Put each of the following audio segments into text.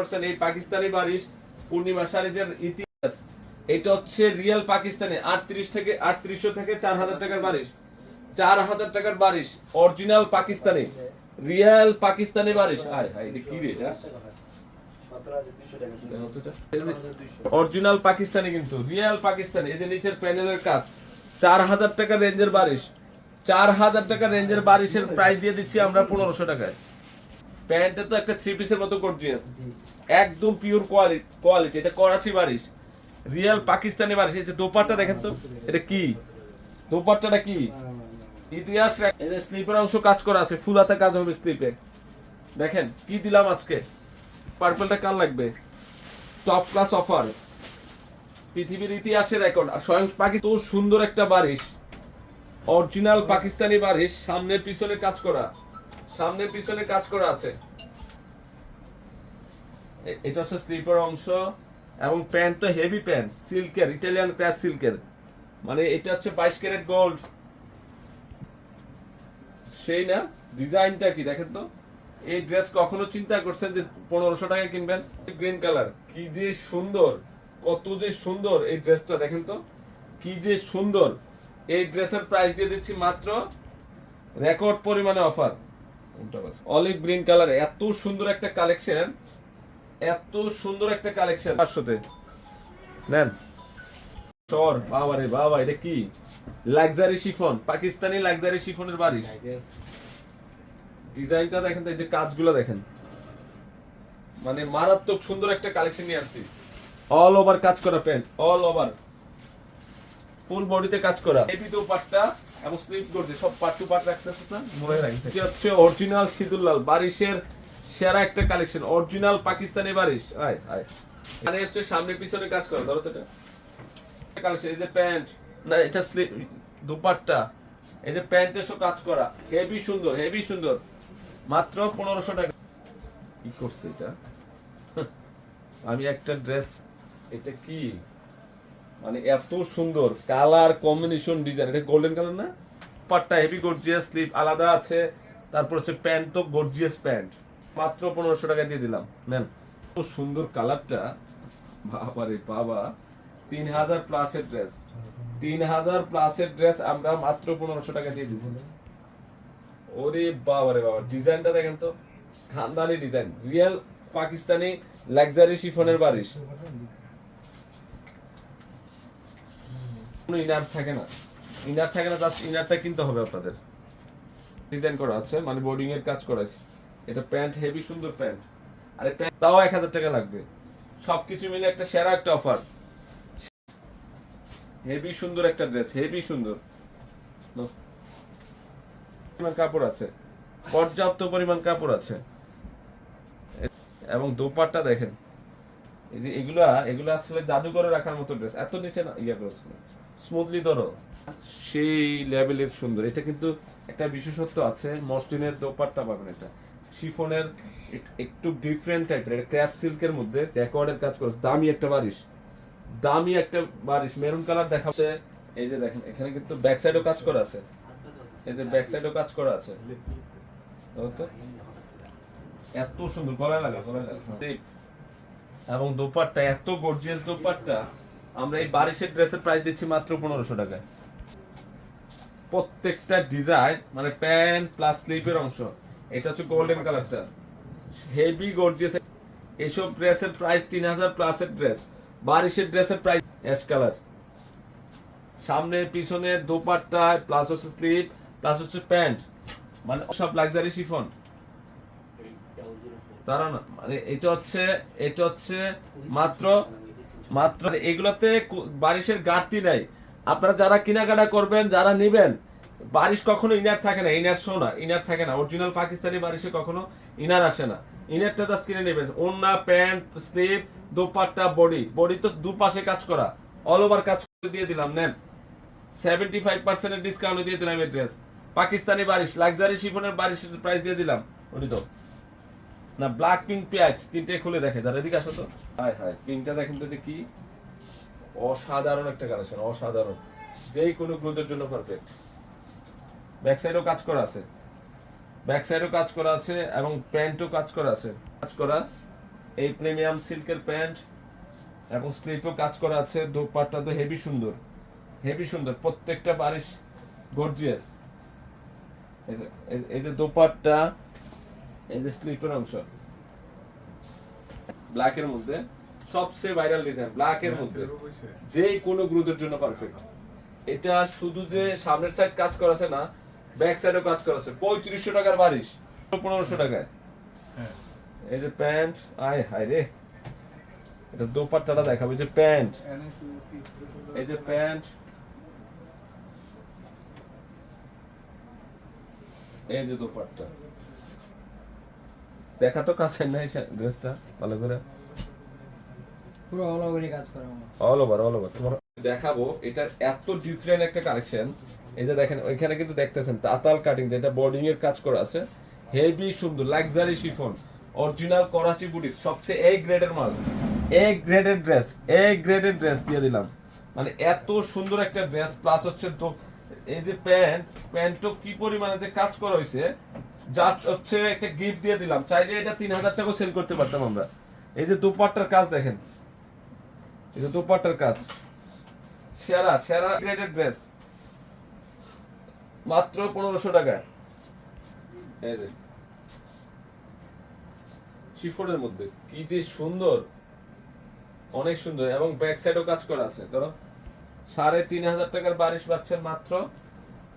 করছেন এই পাকিস্তানি বারিশ পূর্ণিমা শাড়িজের ইতিহাস, এটা হচ্ছে রিয়েল পাকিস্তানি আটত্রিশ থেকে আটত্রিশশো থেকে চার হাজার টাকার বারিশ। চার হাজার টাকার বারিশ, অরিজিনাল পাকিস্তানি। রিয়েল পাকিস্তানি বারিশ। হায়, এটা কি রে এটা? অরিজিনাল পাকিস্তানি কিন্তু, রিয়েল পাকিস্তানি। এই যে নিচের প্যানেলের কাজ, চার হাজার টাকা রেঞ্জের বারিশ। চার হাজার টাকা রেঞ্জের বারিশের প্রাইস দিয়ে দিচ্ছি আমরা পনেরোশো টাকায়। প্যান্টটা তো একটা থ্রি পিসের মতো গর্জিয়াস একদম পিওর কোয়ালিটি কোয়ালিটি এটা করাচি বারিশ। রিয়েল পাকিস্তানি বারিশ। এই যে দোপাট্টা দেখেন তো এটা কি? দোপাট্টাটা কি? ইতিহাস রাখ- এই যে স্লিপের অংশ কাজ করা আছে ফুল হাতে কাজ হবে স্লিপে দেখেন কি দিলাম আজকে? পার্পলটা কার লাগবে? টপ ক্লাস অফার পৃথিবীর ইতিহাসে রেকর্ড আর স্বয়ং পাকিস্তান সুন্দর একটা বারিশ। অরিজিনাল পাকিস্তানি বারিশ সামনের পিছনে কাজ করা। সামনে, পিছনে কাজ করা আছে। এটা হচ্ছে স্লিপার অংশ এবং প্যান্ট তো হেভি প্যান্ট সিল্কের ইটালিয়ান ক্র্যাপ সিল্কের মানে এটা হচ্ছে বাইশ ক্যারেট গোল্ড সেই না, ডিজাইনটা কি দেখেন তো? এই ড্রেস কখনো চিন্তা করছেন যে পনেরোশো টাকা কিনবেন? Green colour. কি যে সুন্দর, কত যে সুন্দর এই ড্রেসটা দেখেন তো? কি যে সুন্দর। এই ড্রেসের প্রাইস দিয়ে দিচ্ছি মাত্র রেকর্ড পরিমাণে অফার অলিভ গ্রিন কালার এত সুন্দর একটা কালেকশন এত সুন্দর একটা কালেকশন পাঁচশোতে। নেন। চর বাবা রে বাবা এটা কি? লাক্সারি শিফন পাকিস্তানি লাক্সারি শিফনের বাড়ি ডিজাইনটা দেখেন তো এই যে কাজগুলো দেখেন। মানে মারাত্মক সুন্দর একটা কালেকশন নিয়ে আসছি। অল ওভার কাজ করা প্যান্ট অল ওভার ফুল বডিতে কাজ করা। এই তো পাটটা এবং স্লিপ করছে সব পার্ট টু পার্ট রাখতেছিস না, মনে রাখছে এটা হচ্ছে অরিজিনাল সিদুল্লাল বারিশের সেরা একটা কালেকশন অরিজিনাল পাকিস্তানি বারিশ। আয় আয়। মানে হচ্ছে সামনে পিছনে কাজ করা, ধরো তো এটা। কালেকশন এই যে প্যান্ট, না, এটা স্লিপ দুপাট্টা। এই যে প্যান্টে সব কাজ করা, হেভি সুন্দর হেভি সুন্দর। মাত্র পনেরোশো টাকা। কি করছে এটা? আমি একটা ড্রেস এটা কি? মানে এত সুন্দর কালার কম্বিনেশন ডিজাইন। এটা গোল্ডেন কালার না? পাটটা হেভি গর্জিয়াস স্লিপ আলাদা আছে। তারপর হচ্ছে প্যান্ট তো গর্জিয়াস প্যান্ট মাত্র পনেরোশো টাকা দিয়ে দিলাম। নেন। এত সুন্দর কালারটা। বাবা রে বাবা। তিন হাজার প্লাসের ড্রেস তিন হাজার প্লাসের ড্রেস আমরা মাত্র পনেরোশো টাকা দিয়ে দিয়েছি। ওরে বাবা রে বাবা। ডিজাইনটা দেখেন তো। খানদানি ডিজাইন। রিয়েল পাকিস্তানি লাক্সারি শিফনের বারিশ। কোনো ইনার থাকে না। ইনার থাকে না জাস্ট ইনারটা কিনতে হবে আপনাদের। ডিজাইন করা আছে মানে বোর্ডিং এর কাজ করা আছে। এটা প্যান্ট হেভি সুন্দর প্যান্ট আরে প্যান্ট তাও এক হাজার টাকা লাগবে। সবকিছু মিলে একটা সেরা একটা অফার হেভি সুন্দর একটা ড্রেস হেভি সুন্দর। পরিমাণ কাপড় আছে। পর্যাপ্ত পরিমাণ কাপড় আছে। এবং দোপাট্টা দেখেন। এই যে এগুলা এগুলা আসলে জাদুঘরে রাখার মতো ড্রেস এত নিচে না ইয়া করে স্মুথলি ধরো। সেই লেভেলের সুন্দর। এটা কিন্তু একটা বিশেষত্ব আছে মসলিনের দোপাট্টা পাবেন এটা। শিফনের একটু ডিফারেন্ট টাইপের এটা ক্র্যাপ সিল্কের মধ্যে জ্যাকওয়ার্ডের কাজ করে দামি একটা বারিশ। দামি একটা বারিশ। মেরুন কালার দেখাচ্ছে এই যে দেখেন এখানে কিন্তু ব্যাক সাইডও কাজ করা আছে। এই যে ব্যাক সাইডও কাজ করা আছে। তো। এত সুন্দর গলায় লাগে গলায় লাগে। এবং দোপাট্টা, এত গর্জিয়াস দোপাট্টা, আমরা এই বারিশের ড্রেসের প্রাইস দিচ্ছি মাত্র পনেরোশো টাকায়। প্রত্যেকটা ডিজাইন মানে প্যান্ট প্লাস স্লিপের অংশ, এটা হচ্ছে গোল্ডেন কালারটা হেভি গর্জিয়াস এইসব ড্রেসের প্রাইস তিন হাজার প্লাসের ড্রেস বারিশের ড্রেসের প্রাইস অ্যাশ কালার সামনে, পিছনে দোপাট্টা প্লাস হচ্ছে স্লিপ প্লাস হচ্ছে প্যান্ট মানে সব লাক্সারি শিফন তারা না মানে এটা হচ্ছে এটা হচ্ছে মাত্র মাত্র এগুলাতে কো- বারিশের ঘাটতি নাই। আপনারা যারা কেনাকাটা করবেন যারা নেবেন বারিশ কখনো ইনার থাকে না ইনার শো না ইনার থাকে না। অরিজিনাল পাকিস্তানি বারিশে কখনো ইনার আসে না। ইনারটা জাস্ট কিনে নেবেন। ওন্না pant slip dupatta body. Body তো দুপাশে কাজ করা। অল ওভার কাজ করে দিয়ে দিলাম নেন। সেভেন্টি ফাইভ পার্সেন্টের ডিসকাউন্ট দিয়ে দিলাম এই ড্রেস পাকিস্তানি বারিশ লাক্সারি শিফনের বারিশের প্রাইস দিয়ে দিলাম। ওটি তো। না ব্ল্যাক পিঙ্ক পেঁয়াজ তিনটে খুলে দেখে। তার এদিকে আসো তো। হায় হায় পিঙ্কটা দেখেন তো এটা কি? অসাধারণ একটা কালেকশন অসাধারণ। যেই কোনো গ্রোথের জন্য পারফেক্ট ব্যাক সাইডও কাজ করা আছে। ব্যাক সাইডও কাজ করা আছে এবং প্যান্টও কাজ করা আছে। কাজ করা, এই প্রিমিয়াম সিল্কের প্যান্ট এবং স্লিপও কাজ করা আছে। দোপাট্টা তো হেভি সুন্দর হেভি সুন্দর। প্রত্যেকটা বারিশ গর্জিয়াস এই যে, এই- এই যে দোপাট্টা এই যে স্লিপের অংশ। ব্ল্যাকের মধ্যে সবচেয়ে ভাইরাল ডিজাইন ব্ল্যাকের মধ্যে। যে কোনো গ্রুপের জন্য পারফেক্ট এটা শুধু যে সামনের সাইড কাজ করা আছে না ব্যাক সাইডও কাজ করা আছে পঁয়ত্রিশশো টাকার বারিশ পনেরোশো টাকায়। হ্যাঁ। এই যে প্যান্ট আয় হায় রে। এটা দোপাট্টাটা দেখাবো যে প্যান্ট। এই যে প্যান্ট। এই যে দোপাট্টা। দেখা তো কাছে নাই ড্রেসটা ভালো করে। পুরো অল ওভারই কাজ করা আমার। অল ওভার অল ওভার তোমার দেখাবো এটা এত ডিফারেন্ট একটা কালেকশন এই যে দেখেন ওইখানে কিন্তু দেখতেছেন তাতাল কাটিং যেটা বোর্ডিং এর কাজ করা আছে। হেভি সুন্দর luxury chiffon original Karachi boutique সবচেয়ে এ গ্রেডের মাল। এ গ্রেডের ড্রেস এ গ্রেডের ড্রেস দিয়ে দিলাম। মানে এত সুন্দর একটা ড্রেস প্লাস হচ্ছে তো এই যে প্যান্ট প্যান্টও কি পরিমাণে যে কাজ করা হয়েছে জাস্ট হচ্ছে একটা গিফট দিয়ে দিলাম। চাইলে এটা তিন হাজার টাকা সেল করতে পারতাম আমরা। এই যে দুপাট্টার কাজ দেখেন। এই যে দুপাট্টার কাজ। সেরা সেরা গ্রেডেড ড্রেস মাত্র পনেরোশো টাকায়। এই যে। শিফনের মধ্যে। কি যে সুন্দর। অনেক সুন্দর। এবং ব্যাক সাইডও কাজ করা আছে। ধরো সাড়ে তিন হাজার টাকার বারিশ পাচ্ছেন মাত্র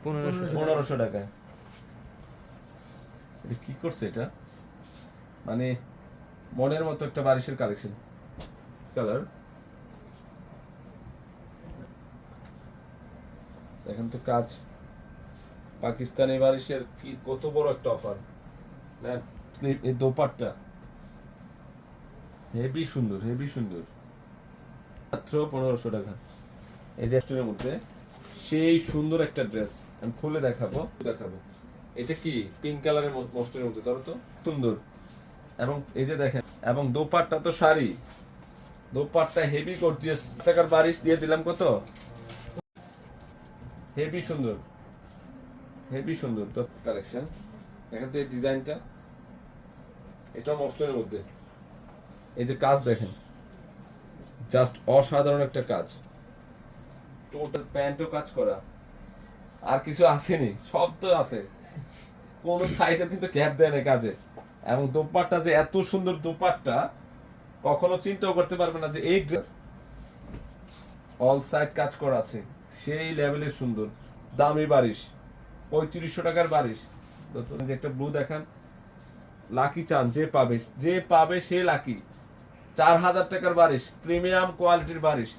পনেরোশো টাকায়। কি করছে এটা? মানে মনের মতো একটা বারিশের কালেকশন কালার দেখেন তো কাজ। পাকিস্তানি বারিশের কি কত বড় একটা অফার এই দোপাট্টা। হেভি সুন্দর হেভি সুন্দর। মাত্র পনেরোশো টাকা। এই রেস্টুরেন্টের মধ্যে সেই সুন্দর একটা ড্রেস আমি খুলে দেখাবো দেখাবো। এটা কি? পিঙ্ক কালারের মস্টের মধ্যে ধরো তো সুন্দর। এবং এই যে দেখেন, এবং দোপাট্টা তো শাড়ি। দোপাট্টা হেভি গর্জিয়াস টাকার বারিশ দিয়ে দিলাম কত? হেভি সুন্দর। হেভি সুন্দর। তো কালেকশন দেখেন তো ডিজাইনটা। এটা মস্টের মধ্যে। এই যে কাজ দেখেন। জাস্ট অসাধারণ একটা কাজ। টোটাল প্যান্টও কাজ করা। আর কিছু আসেনি। সব তো আছে। কোন সাইডে কিন্তু ক্যাপ দেয় না কাজে। এবং দোপাট্টা যে এত সুন্দর দোপাট্টা, কখনো চিন্তাও করতে পারবে না যে এই অল সাইড কাজ করা আছে। সেই লেভেলের সুন্দর। দামি বারিশ। পঁয়ত্রিশশো টাকার বারিশ। যে একটা ব্লু দেখান। লাকি চান যে পাবে যে পাবে সে লাকি চার হাজার টাকার বারিশ প্রিমিয়াম কোয়ালিটির বারিশ।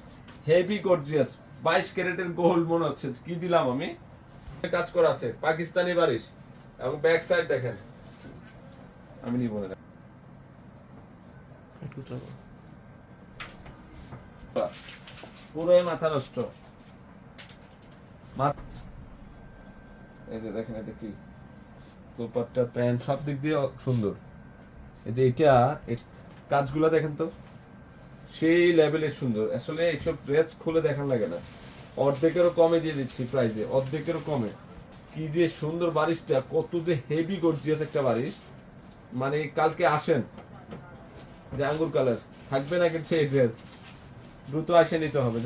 হেভি গর্জিয়াস বাইশ ক্যারেটের গোল্ড মনে হচ্ছে। কি দিলাম আমি? কাজ করা আছে পাকিস্তানি বারিশ এবং ব্যাক সাইড দেখেন। আমি নিব না। পুরোই মাথা নষ্ট। এই যে দেখেন এটা কি? দোপাট্টা প্যান্ট সব দিক দিয়ে সুন্দর। এই যে এটা কাজগুলো দেখেন তো সেই লেভেলের সুন্দর। আসলে এইসব ড্রেস খুলে দেখান লাগে না। অর্ধেকেরও কমে দিয়ে দিচ্ছি প্রাইজে অর্ধেকেরও কমে। কি যে সুন্দর বারিশটা, কত যে হেভি গর্জিয়াস একটা বারিশ। মানে কালকে আসেন, যে আঙ্গুর কালার থাকবে না কিন্তু এই ড্রেস দ্রুত আসে নিতে হবে।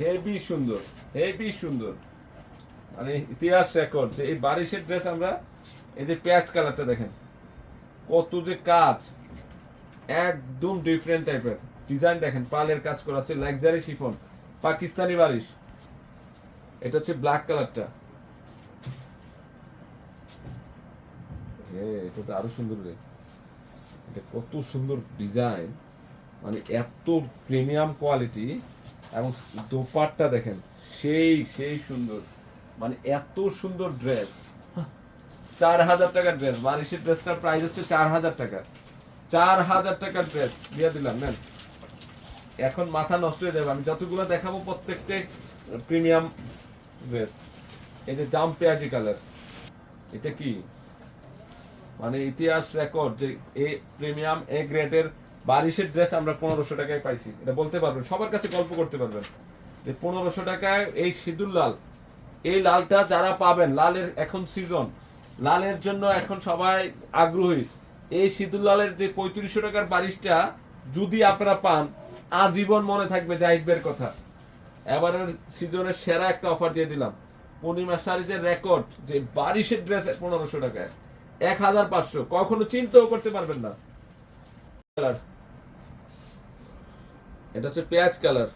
হেভি সুন্দর হেভি সুন্দর। মানে ইতিহাস রেকর্ড যে এই বারিশের ড্রেস আমরা, এই যে পেঁয়াজ কালারটা দেখেন, কত যে কাজ। একদম ডিফারেন্ট টাইপের ডিজাইন দেখেন, পালের কাজ করা আছে লাক্সারি শিফন পাকিস্তানি বারিশ। এটা হচ্ছে ব্ল্যাক কালারটা এটা তো আরও সুন্দর রে। এটা কত সুন্দর ডিজাইন মানে এত প্রিমিয়াম কোয়ালিটি এবং দোপাট্টা দেখেন, সেই সেই সুন্দর। মানে এত সুন্দর ড্রেস চার হাজার টাকার ড্রেস বারিশের ড্রেসটার প্রাইস হচ্ছে চার হাজার টাকা। চার হাজার টাকার ড্রেস দিয়ে দিলাম, নেন। এখন মাথা নষ্ট হয়ে যাবে। আমি যতগুলো দেখাবো প্রত্যেকটা প্রিমিয়াম ড্রেস এই যে জাম কালার এটা কি? মানে ইতিহাস রেকর্ড যে এ প্রিমিয়াম এ গ্রেডের বারিশের ড্রেস আমরা পনেরোশো টাকায় পাইছি। এটা বলতে পারবেন, সবার কাছে গল্প করতে পারবেন। যে পনেরোশো টাকায় এই সিঁদুর লাল, এই লালটা যারা পাবেন, লালের এখন সিজন লালের জন্য এখন সবাই আগ্রহী। এই সিদুল্লালের যে পঁয়ত্রিশশো টাকার বারিশটা যদি আপনারা পান, আজীবন মনে থাকবে জাহিদবের কথা। এবারের সিজনের সেরা একটা অফার দিয়ে দিলাম। পূর্ণিমা শাড়িজের রেকর্ড যে বারিশের ড্রেস পনেরোশো টাকায়। এক হাজার পাঁচশো। কখনো চিন্তাও করতে পারবেন না। কালার এটা হচ্ছে পেঁয়াজ কালার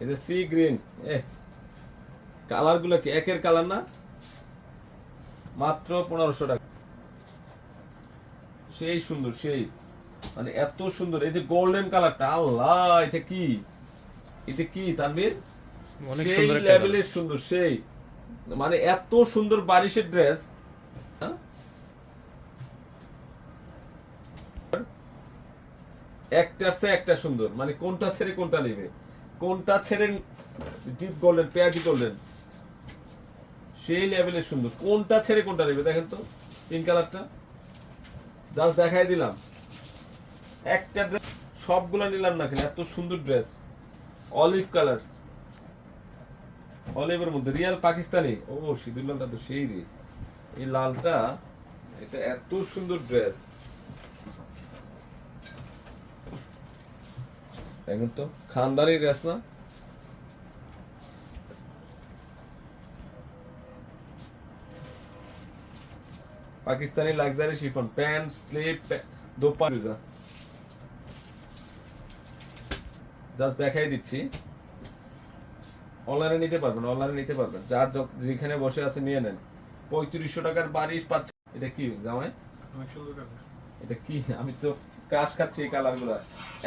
এই যে সি গ্রিন এ কালারগুলো কি একের কালার না? মাত্র পনেরোশো টাকা। সেই সুন্দর, সেই। মানে এত সুন্দর এই যে গোল্ডেন কালারটা আল্লাহ এটা কি? এটা কি তানভীর? অনেক সেই লেভেলের সুন্দর সেই। মানে এত সুন্দর বারিশের ড্রেস একটার চেয়ে একটা সুন্দর। মানে কোনটা ছেড়ে কোনটা নেবে? কোনটা ছেড়ে ডিপ গোল্ডেন পেঁয়াজি গোল্ডেন সেই লেভেলের সুন্দর। কোনটা ছেড়ে কোনটা নেবে দেখেন তো পিঙ্ক কালারটা জাস্ট দেখাই দিলাম। একটা ড্রেস সবগুলো নিলাম না কেন? এত সুন্দর ড্রেস অলিভ কালার অলিভের মধ্যে। রিয়াল পাকিস্তানি। ও সিদুল্লাহটা তো সেই রে। এই লালটা, এটা এত সুন্দর ড্রেস এখন তো খানদারি ড্রেস না? Pakistani luxury chiffon pant slip দোপা just দেখাই দিচ্ছি। অনলাইনে নিতে পারবেন অনলাইনে নিতে পারবেন। যার যেখানে বসে আছে নিয়ে নেন। পঁয়ত্রিশশো টাকার বারিশ পাচ্ছে। এটা কি জামাই? এটা কি? আমি তো কাজ খাচ্ছি এই কালারগুলা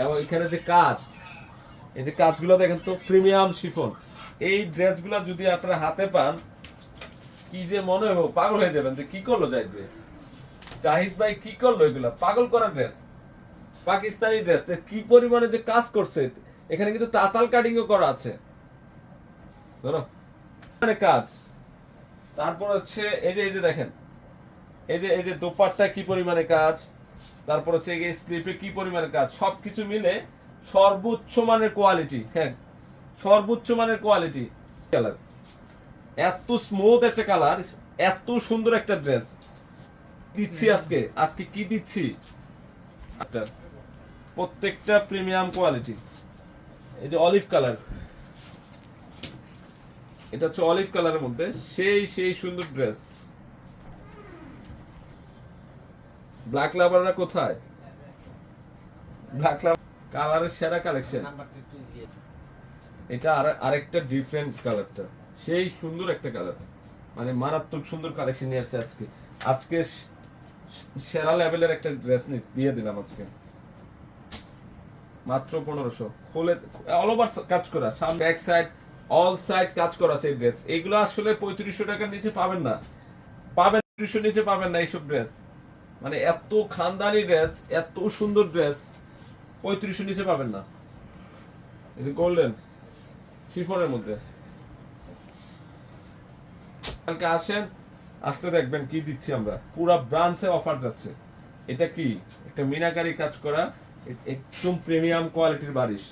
এবং এখানে যে কাজ এই যে কাজগুলো দেখেন তো প্রিমিয়াম শিফন এই ড্রেসগুলো যদি আপনারা হাতে পান কি যে মনে হবে পাগল হয়ে যাবেন যে কি করল যাইবে জাহিদ ভাই কি করল এগুলা? পাগল করা ড্রেস। পাকিস্তানি ড্রেস। কি পরিমাণে যে কাজ করছে এখানে কিন্তু তাতাল কাটিংও করা আছে। ধরো কাজ। তারপর হচ্ছে এই যে এই যে দেখেন এই যে এই যে দোপাট্টা কি পরিমাণে কাজ? তারপর হচ্ছে এই স্লিপে কি পরিমাণে কাজ? সবকিছু মিলে সর্বোচ্চ মানের কোয়ালিটি হ্যাঁ সর্বোচ্চ মানের কোয়ালিটি কালার এত স্মুথ একটা কালার এত সুন্দর একটা ড্রেস দিচ্ছি আজকে আজকে কি দিচ্ছি? প্রত্যেকটা প্রিমিয়াম কোয়ালিটি এই যে অলিভ কালার এটা হচ্ছে অলিভ কালারের মধ্যে। সেই সেই সুন্দর ড্রেস ব্ল্যাক লাভাররা কোথায়? ব্ল্যাক লাভার কালারের সেরা কালেকশন এটা আর আরেকটা ডিফারেন্ট কালারটা সেই সুন্দর একটা কালার মানে মারাত্মক সুন্দর কালেকশন নিয়ে আসছে আজকে। আজকে সেরা লেভেলের একটা ড্রেস দিয়ে দিলাম আজকে। মাত্র পনেরোশো। খুলে অল ওভার কাজ করা, সামনে ব্যাক সাইড অল সাইড কাজ করা সেই ড্রেস এগুলো আসলে পঁয়ত্রিশশো টাকার নিচে পাবেন না। পাবেন পঁয়ত্রিশশো নিচে পাবেন না এইসব ড্রেস মানে এত খানদানি ড্রেস এত সুন্দর ড্রেস পঁয়ত্রিশশো নিচে পাবেন না। এই যে গোল্ডেন শিফনের মধ্যে। কালকে আসেন, আসতে দেখবেন কি দিচ্ছি আমরা। পুরা ব্রাঞ্চে অফার যাচ্ছে। এটা কি? একটা মিনাকারি কাজ করা। একদম প্রিমিয়াম কোয়ালিটির বারিশ।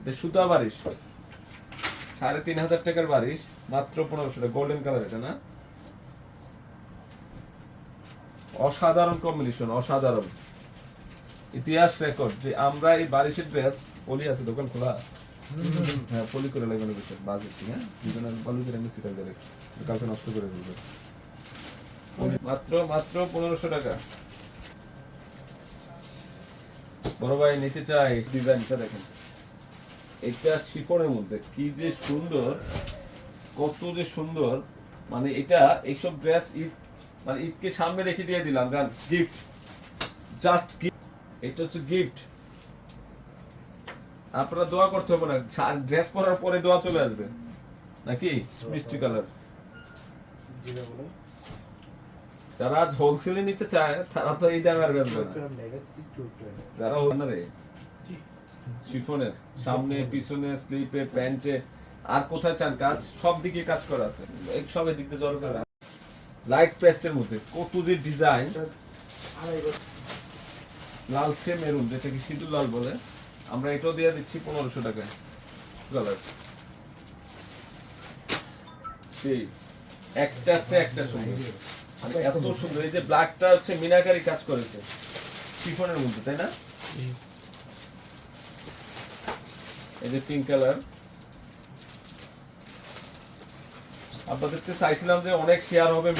এটা সুতা বারিশ। সাড়ে তিন হাজার টাকার বারিশ, মাত্র পনেরোশো টাকা গোল্ডেন কালার এটা, না? অসাধারণ কম্বিনেশন অসাধারণ। ইতিহাস রেকর্ড যে আমরা এই বারিশের ড্রেস পলি আছে, দোকান খোলা? হ্যাঁ পলি করে লাগবে না বিষয় বাজ হ্যাঁ দুজন পলি করে আমি করে কালকে নষ্ট করে ফেলবে মাত্র মাত্র পনেরোশো টাকা। বড় ভাই নিতে চাই ডিজাইনটা দেখেন। এটা শিফনের মধ্যে, কি যে সুন্দর, কত যে সুন্দর। মানে এটা, এইসব ড্রেস ঈদ মানে ঈদকে সামনে রেখে দিয়ে দিলাম জান গিফট জাস্ট এটা হচ্ছে গিফট আপনারা দোয়া করতে হবে না ড্রেস পরার পরে দোয়া চলে আসবে। নাকি? মিষ্টি কালার। যারা হোলসেলে নিতে চায় তারা তো এই দামে আর বেচবে না। যারা হল না রে শিফনের সামনে পিছনে স্লিপে প্যান্টে আর কোথায় চান কাজ সব দিকে কাজ করা আছে। এক সব দিক দিয়ে করা লাইট পেস্টের মধ্যে কত যে ডিজাইন লালচে মেরুন যেটাকে সিঁদুর লাল বলে? আমরা এটাও দিয়ে দিচ্ছি পনেরোশো টাকায়। কালার সেই একটার চেয়ে একটা মানে এত সুন্দর। এই যে ব্ল্যাকটা হচ্ছে মিনাকারি কাজ করেছে। শিফনের মধ্যে তাই না? এই যে পিঙ্ক কালার আপনাদেরকে চাইছিলাম যে অনেক শেয়ার হবে